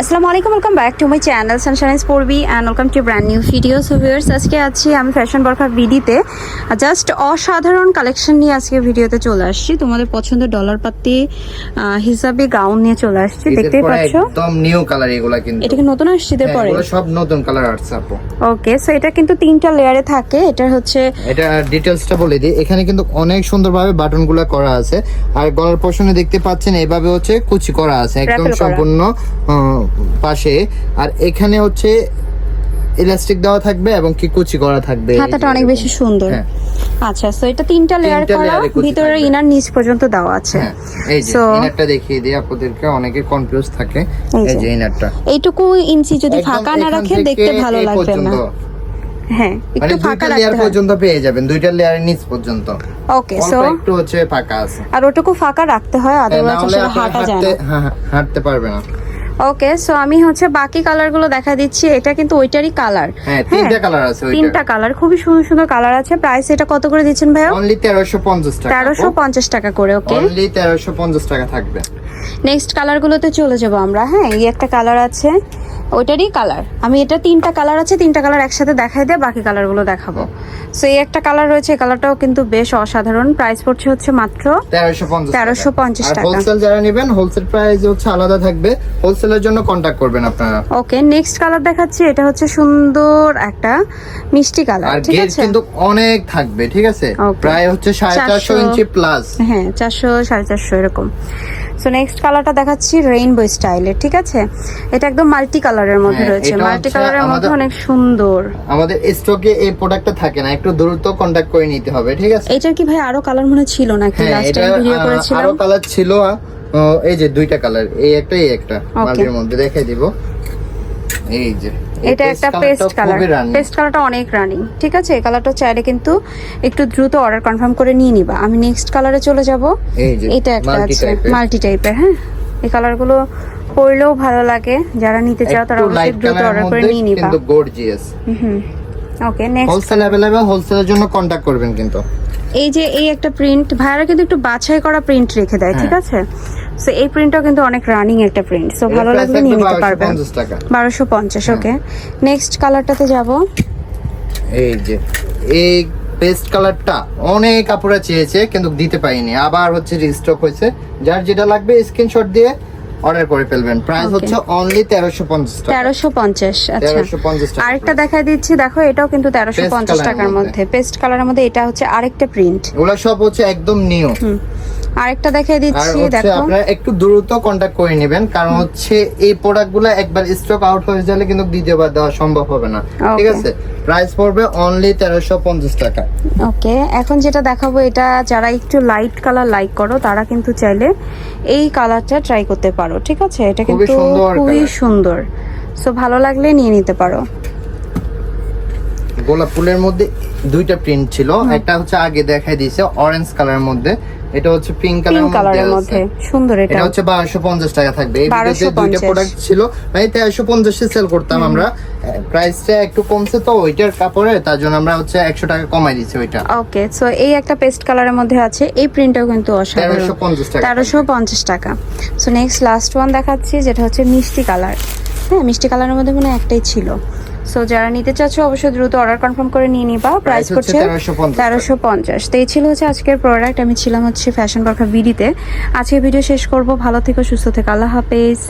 আসসালামু আলাইকুম welcome back to my channel sunshine পড়বি and welcome to brand new video so viewers আজকে আছি আমি ফ্যাশন বরখা ভিডিতে জাস্ট অসাধারণ কালেকশন নিয়ে আজকে ভিডিওতে চলে আসছি। তোমাদের পছন্দের ডলার পাতি হিসাবে গাউন নিয়ে চলে আসছি দেখতেই পাচ্ছ? একদম নিউ কালার এগুলা কিন্তু। এটা কি নতুন আসছে ঈদের হ্যাঁ, পরে? এগুলো সব নতুন কালার আসছে আপু। ওকে সো এটা কিন্তু তিনটা লেয়ারে থাকে। এটা হচ্ছে এটা ডিটেলসটা বলে দিই। এখানে কিন্তু অনেক সুন্দরভাবে বাটনগুলা করা আছে। আর গলার পোর্শনে দেখতে পাচ্ছেন এভাবে হচ্ছে কুচি করা আছে একদম সম্পূর্ণ পাশে আর এখানে হচ্ছে ইলাস্টিক দেওয়া থাকবে এবং কি কুচি করা থাকবে। হাতাটা অনেক বেশি সুন্দর। হ্যাঁ। আচ্ছা সো এটা তিনটা লেয়ার করা ভিতরে ইনার নিচ পর্যন্ত দেওয়া আছে। হ্যাঁ, এই যে ইনারটা দেখিয়ে দিই আপনাদেরকে অনেকে কনফিউজ থাকে। এই যে। ইনারটা এইটুকু ইঞ্চি যদি ফাঁকা না থেকে দেখতে ভালো লাগবে না। হ্যাঁ মানে একটু ফাঁকা লেয়ার পর্যন্ত পেয়ে যাবেন দুইটা লেয়ারের নিচ পর্যন্ত। ওকে সো একটু হচ্ছে ফাঁকা আছে। আর ওটুকু ফাঁকা রাখতে হয় হ্যাঁ, আদারওয়াইজ আসলে হাঁটা যায় না। হাঁটতে পারবে না। ওকে সো আমি হচ্ছে বাকি কালারগুলো দেখা দিচ্ছি। এটা কিন্তু ওইটারই কালার হ্যাঁ তিনটা কালার আছে তিনটা কালার খুবই সুন্দর সুন্দর কালার আছে। প্রাইস এটা কত করে দিচ্ছেন ভাইয়া? অনলি তেরোশো পঞ্চাশ টাকা। তেরোশো পঞ্চাশ টাকা করে ওকে অনলি তেরোশো পঞ্চাশ টাকা থাকবে। নেক্সট কালারগুলোতে চলে যাব আমরা। হ্যাঁ এই একটা কালার আছে। ওইটারই কালার আমি এটা তিনটা কালার আছে তিনটা কালার একসাথে দেখাই দিয়ে বাকি কালারগুলো দেখাবো। সো এই একটা কালার রয়েছে এই কালারটাও কিন্তু বেশ অসাধারণ। প্রাইস পড়ছে হচ্ছে মাত্র তেরোশো পঞ্চাশ 1350 টাকা। হোলসেল যারা নেবেন হোলসেল প্রাইস হচ্ছে আলাদা থাকবে। হোলসেলের জন্য কন্ট্যাক্ট করবেন আপনারা। ওকে নেক্সট কালার দেখাচ্ছি এটা হচ্ছে সুন্দর একটা মিষ্টি কালার আর ঠিক আছে? কিন্তু অনেক থাকবে ঠিক আছে? প্রায় হচ্ছে সাড়ে চারশো ইঞ্চি প্লাস হ্যাঁ চারশো সাড়ে চারশো এরকম। সো নেক্সট কালারটা দেখাচ্ছি রেইনবো স্টাইলের ঠিক আছে? এটা একদম মাল্টি কালারের মধ্যে হ্যাঁ, রয়েছে। মাল্টি কালারের মধ্যে অনেক সুন্দর। আমাদের স্টকে এই প্রোডাক্টটা থাকে না একটু দ্রুত কন্টাক্ট করে নিতে হবে ঠিক আছে? এটার কি ভাই আরও কালার মনে ছিল নাকি? লাস্ট টাইম ভিডিও করেছিলাম। আরও কালার ছিল এই যে দুইটা কালার এই একটা এই একটা মাল্টির মধ্যে দেখাই দিব। এই যে এটা paste একটা colourটা পেস্ট কালার খুবই running। পেস্ট কালারটা অনেক রানিং ঠিক আছে এই কালারটা চাইলে কিন্তু একটু দ্রুত অর্ডার কনফার্ম করে নিয়ে নিবা আমি নেক্সট কালারে চলে যাব এই যে এটা একটা multi আছে type এর। মাল্টি টাইপের হ্যাঁ এই কালারগুলো পরলেও ভালো লাগে যারা নিতে চাও তারা একটু অবশ্যই লাইট দ্রুত কালারের অর্ডার করে মধ্যে নিয়ে নিবা কিন্তু gorgeous hmm okay next wholesale available হোলসেলের জন্য কন্টাক্ট করবেন কিন্তু এই যে এই একটা প্রিন্ট ভাইয়ারা কিন্তু একটু বাছাই করা প্রিন্ট রেখে দেয় ঠিক হ্যাঁ। আছে সো এই প্রিন্টটাও কিন্তু অনেক রানিং একটা প্রিন্ট সো ভালো লাগলে নিয়ে নিতে পারবেন। বারোশো পঞ্চাশ ওকে নেক্সট কালারটাতে যাব। এই যে এই পেস্ট কালারটা অনেক কাপড়ে চেয়েছে কিন্তু দিতে পারিনি। আবার হচ্ছে রিস্টক হয়েছে। যার যেটা লাগবে স্ক্রিনশট দিয়ে অর্ডার করে ফেলবেন। প্রাইস হচ্ছে অনলি তেরোশো পঞ্চাশ টাকা। তেরোশো পঞ্চাশ আচ্ছা। তেরোশো পঞ্চাশ টাকা আরেকটা দেখা দিচ্ছি দেখো এটাও কিন্তু তেরোশো Paste পঞ্চাশ colour এর টাকার মধ্যে। মধ্যে। পেস্ট কালারের মধ্যে এটা হচ্ছে আরেকটা প্রিন্ট ওগুলা সব হচ্ছে একদম নিউ আরেকটা দেখিয়ে আর দিচ্ছি দেখো। আপনারা একটু দ্রুত কন্টাক্ট করে নেবেন কারণ হচ্ছে এই প্রোডাক্টগুলো একবার স্টক আউট হয়ে গেলে কিন্তু দ্বিতীয়বার দেওয়া সম্ভব হবে না। ঠিক আছে? প্রাইস পড়বে অনলি তেরোশো পঞ্চাশ টাকা। ওকে এখন যেটা দেখাবো এটা যারা একটু লাইট কালার লাইক করো তারা কিন্তু চাইলে এই কালারটা ট্রাই করতে পারো ঠিক আছে? এটা কিন্তু সুন্দর খুবই সুন্দর। সো ভালো লাগলে নিয়ে নিতে পারো। গোলাপ ফুলের মধ্যে দুইটা প্রিন্ট ছিল একটা হচ্ছে আগে দেখাই দিয়েছে অরেঞ্জ কালারের মধ্যে। এটা হচ্ছে পিঙ্ক কালারের মধ্যে সুন্দর এটা। এটা হচ্ছে বারোশো পঞ্চাশ টাকা থাকবে। এই ভিডিওতে দুইটা প্রোডাক্ট ছিল মানে তেরোশো পঞ্চাশে সেল করতাম আমরা। প্রাইসটা একটু কমছে তো ওইটার কাপড়ে তার জন্য আমরা হচ্ছে একশো টাকা কমাই দিচ্ছি ওইটা। ওকে সো এই একটা পেস্ট কালারের মধ্যে আছে। এই প্রিন্টটাও কিন্তু অসাধারণ। তেরোশো পঞ্চাশ টাকা। তেরোশো পঞ্চাশ টাকা। সো নেক্সট লাস্ট ওয়ান দেখাচ্ছি যেটা হচ্ছে মিষ্টি কালার হ্যাঁ মিষ্টি কালারের মধ্যে মনে একটাই ছিল। সো যারা নিতে চাচ্ছ অবশ্যই দ্রুত অর্ডার কনফার্ম করে নিয়ে নিবা। প্রাইস হচ্ছে করছে 1350 তেরোশো পঞ্চাশ। তো এই ছিল হচ্ছে আজকের প্রোডাক্ট আমি ছিলাম হচ্ছে ফ্যাশন বরখা ভিডিতে আজকে ভিডিও শেষ করব। ভালো থেকো সুস্থ থেকো। আল্লাহ হাফেজ।